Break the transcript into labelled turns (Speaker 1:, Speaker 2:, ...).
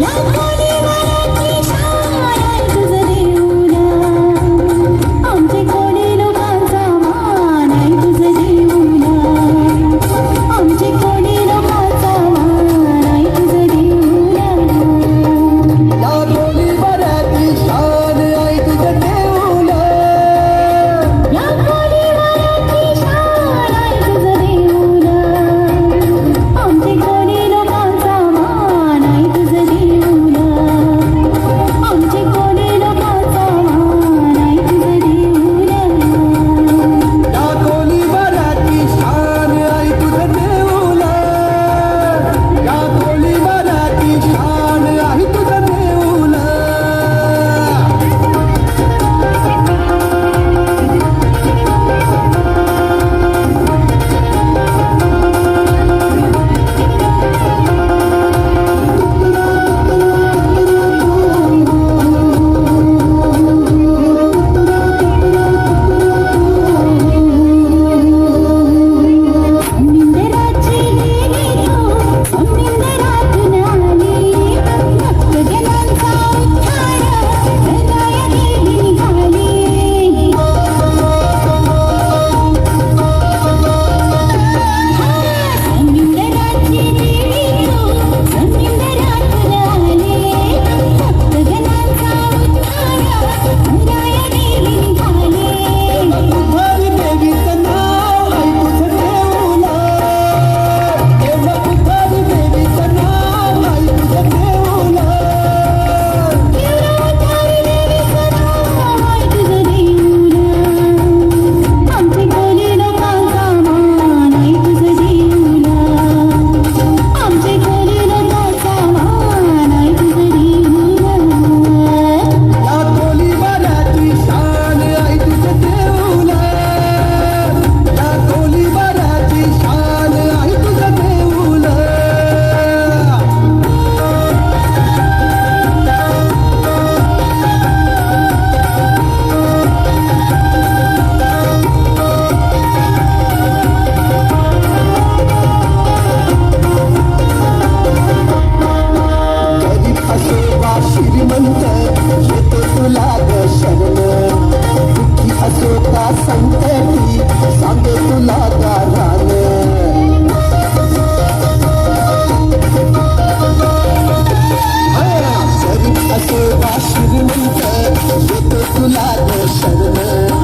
Speaker 1: Woo!
Speaker 2: साध शरण. दुःखी असो का संकटी सांगे तुला गारान. जरी असो का श्रीमंत येतो तुला शरण